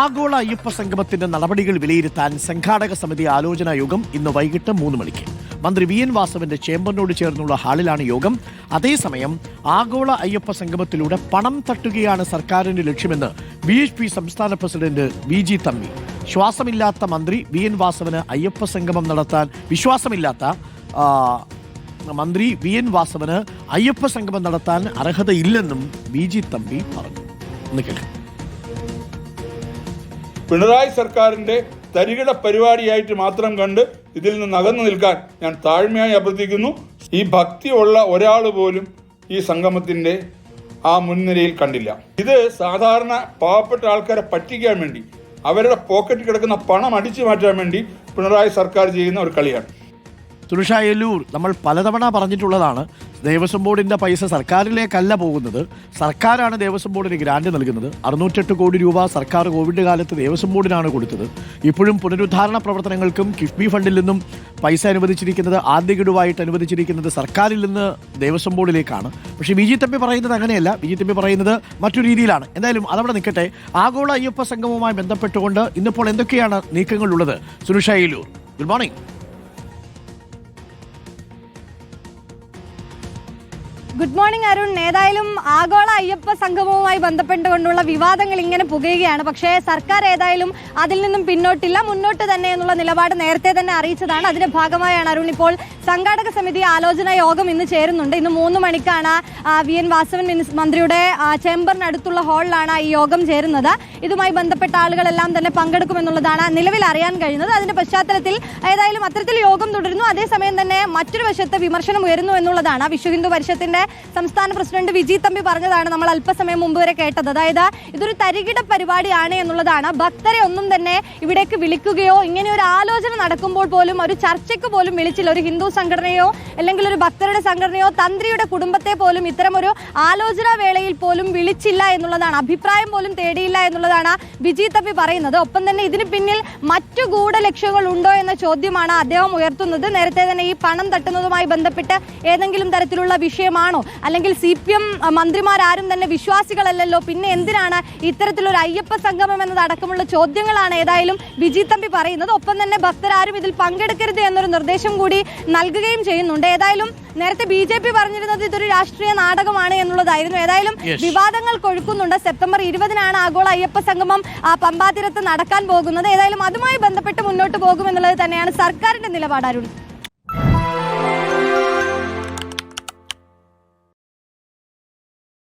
ആഗോള അയ്യപ്പ സംഗമത്തിന്റെ നടപടികൾ വിലയിരുത്താൻ സംഘാടക സമിതി ആലോചനാ യോഗം ഇന്ന് വൈകിട്ട് മൂന്ന് മണിക്ക്. മന്ത്രി വി എൻ വാസവന്റെ ചേംബറിനോട് ചേർന്നുള്ള ഹാളിലാണ് യോഗം. അതേസമയം ആഗോള അയ്യപ്പ സംഗമത്തിലൂടെ പണം തട്ടുകയാണ് സർക്കാരിന്റെ ലക്ഷ്യമെന്ന് ബി എച്ച് പി സംസ്ഥാന പ്രസിഡന്റ് വി ജി തമ്മി ശ്വാസമില്ലാത്ത മന്ത്രി വി എൻ വാസവന് അയ്യപ്പ സംഗമം നടത്താൻ വിശ്വാസമില്ലാത്ത മന്ത്രി വി എൻ വാസവന് അയ്യപ്പ സംഗമം നടത്താൻ അർഹതയില്ലെന്നും വി ജി തമ്പി പറഞ്ഞു. ഒന്ന് കേൾക്കാം. പിണറായി സർക്കാരിന്റെ തരികിട പരിപാടിയായിട്ട് മാത്രം കണ്ട് ഇതിൽ നിന്ന് അകന്നു നിൽക്കാൻ ഞാൻ താഴ്മയായി അഭ്യർത്ഥിക്കുന്നു. ഈ ഭക്തിയുള്ള ഒരാൾ പോലും ഈ സംഗമത്തിന്റെ ആ മുൻനിരയിൽ കണ്ടില്ല. ഇത് സാധാരണ പാവപ്പെട്ട ആൾക്കാരെ പറ്റിക്കാൻ വേണ്ടി അവരുടെ പോക്കറ്റിൽ കിടക്കുന്ന പണം അടിച്ചു മാറ്റാൻ വേണ്ടി പിണറായി സർക്കാർ ചെയ്യുന്ന ഒരു കളിയാണ്. സുനിഷ എല്ലൂർ നമ്മൾ പലതവണ പറഞ്ഞിട്ടുള്ളതാണ് ദേവസ്വം ബോർഡിന്റെ പൈസ സർക്കാരിലേക്കല്ല പോകുന്നത്. സർക്കാരാണ് ദേവസ്വം ബോർഡിന് ഗ്രാൻഡ് നൽകുന്നത്. അറുന്നൂറ്റെട്ട് കോടി രൂപ സർക്കാർ കോവിഡ് കാലത്ത് ദേവസ്വം ബോർഡിനാണ് കൊടുത്തത്. ഇപ്പോഴും പുനരുദ്ധാരണ പ്രവർത്തനങ്ങൾക്കും കിഫ്ബി ഫണ്ടിൽ നിന്നും പൈസ അനുവദിച്ചിരിക്കുന്നത് ആദ്യ ഗഡുവായിട്ട് അനുവദിച്ചിരിക്കുന്നത് സർക്കാരിൽ നിന്ന് ദേവസ്വം ബോർഡിലേക്കാണ്. പക്ഷേ ബി ജി തമ്പി പറയുന്നത് അങ്ങനെയല്ല. ബി ജി തമ്പി പറയുന്നത് മറ്റു രീതിയിലാണ്. എന്തായാലും അതവിടെ നിൽക്കട്ടെ. ആഗോള അയ്യപ്പ സംഗമവുമായി ബന്ധപ്പെട്ടുകൊണ്ട് ഇന്നിപ്പോൾ എന്തൊക്കെയാണ് നീക്കങ്ങളുള്ളത്? സുരക്ഷയിലൂർ good morning. Good morning Arun. ഏതായാലും ആഗോള അയ്യപ്പ സംഗമവുമായി ബന്ധപ്പെട്ടുകൊണ്ടുള്ള വിവാദങ്ങൾ ഇങ്ങനെ പുകയുകയാണ്. പക്ഷേ സർക്കാർ ഏതായാലും അതിൽ നിന്നും പിന്നോട്ടില്ല. മുന്നോട്ട് തന്നെ എന്നുള്ള നിലപാട് നേരത്തെ തന്നെ അറിയിച്ചതാണ്. അതിന്റെ ഭാഗമായാണ് അരുൺ ഇപ്പോൾ സംഘാടക സമിതി ആലോചനാ യോഗം ഇന്ന് ചേരുന്നുണ്ട്. ഇന്ന് മൂന്ന് മണിക്കാണ് വി. എൻ. വാസവൻ മന്ത്രിയുടെ ചേംബറിനടുത്തുള്ള ഹാളിലാണ് ഈ യോഗം ചേരുന്നത്. ഇതുമായി ബന്ധപ്പെട്ട ആളുകളെല്ലാം തന്നെ പങ്കെടുക്കുമെന്നുള്ളതാണ് നിലവിൽ അറിയാൻ കഴിയുന്നത്. അതിന്റെ പശ്ചാത്തലത്തിൽ ഏതായാലും അത്തരത്തിൽ യോഗം തുടരുന്നു. അതേസമയം തന്നെ മറ്റൊരു വശത്ത് വിമർശനം ഉയരുന്നു എന്നുള്ളതാണ്. വിശ്വഹിന്ദു പരിഷത്തിന്റെ സംസ്ഥാന പ്രസിഡന്റ് വിജി തമ്പി പറഞ്ഞതാണ് നമ്മൾ അല്പസമയം മുമ്പ് വരെ കേട്ടത്. അതായത് ഇതൊരു തരികിട പരിപാടിയാണ് എന്നുള്ളതാണ്. ഭക്തരെ ഒന്നും തന്നെ ഇവിടേക്ക് വിളിക്കുകയോ ഇങ്ങനെ ഒരു ആലോചന നടക്കുമ്പോൾ പോലും ഒരു ചർച്ചയ്ക്ക് പോലും വിളിച്ചില്ല. ഒരു ഹിന്ദു സംഘടനയോ അല്ലെങ്കിൽ ഒരു ഭക്തരുടെ സംഘടനയോ തന്ത്രിയുടെ കുടുംബത്തെ പോലും ഇത്തരം ഒരു ആലോചനാ വേളയിൽ പോലും വിളിച്ചില്ല എന്നുള്ളതാണ്. അഭിപ്രായം പോലും തേടിയില്ല എന്നുള്ളതാണ് വിജി തമ്പി പറയുന്നത്. ഒപ്പം തന്നെ ഇതിന് പിന്നിൽ മറ്റു ഗൂഢലക്ഷ്യങ്ങൾ ഉണ്ടോ എന്ന ചോദ്യമാണ് അദ്ദേഹം ഉയർത്തുന്നത്. നേരത്തെ തന്നെ ഈ പണം തട്ടുന്നതുമായി ബന്ധപ്പെട്ട് ഏതെങ്കിലും തരത്തിലുള്ള വിഷയമാണോ അല്ലെങ്കിൽ സി പി എം മന്ത്രിമാരാരും തന്നെ വിശ്വാസികളല്ലല്ലോ. പിന്നെ എന്തിനാണ് ഇത്തരത്തിലൊരു അയ്യപ്പ സംഗമം എന്നതടക്കമുള്ള ചോദ്യങ്ങളാണ് ഏതായാലും വിജി തമ്പി പറയുന്നത്. ഒപ്പം തന്നെ ഭക്തരാരും ഇതിൽ പങ്കെടുക്കരുത് എന്നൊരു നിർദ്ദേശം കൂടി നൽകുകയും ചെയ്യുന്നുണ്ട്. ഏതായാലും നേരത്തെ ബി ജെ പി പറഞ്ഞിരുന്നത് ഇതൊരു രാഷ്ട്രീയ നാടകമാണ് എന്നുള്ളതായിരുന്നു. ഏതായാലും. വിവാദങ്ങൾ കൊഴുക്കുന്നുണ്ട്. സെപ്റ്റംബർ ഇരുപതിനാണ് ആഗോള അയ്യപ്പ സംഗമം പമ്പാതിരത്ത് പമ്പാതീരത്ത് നടക്കാൻ പോകുന്നത്. ഏതായാലും അതുമായി ബന്ധപ്പെട്ട് മുന്നോട്ട് പോകുമെന്നുള്ളത് തന്നെയാണ് സർക്കാരിന്റെ നിലപാട് അരുൺ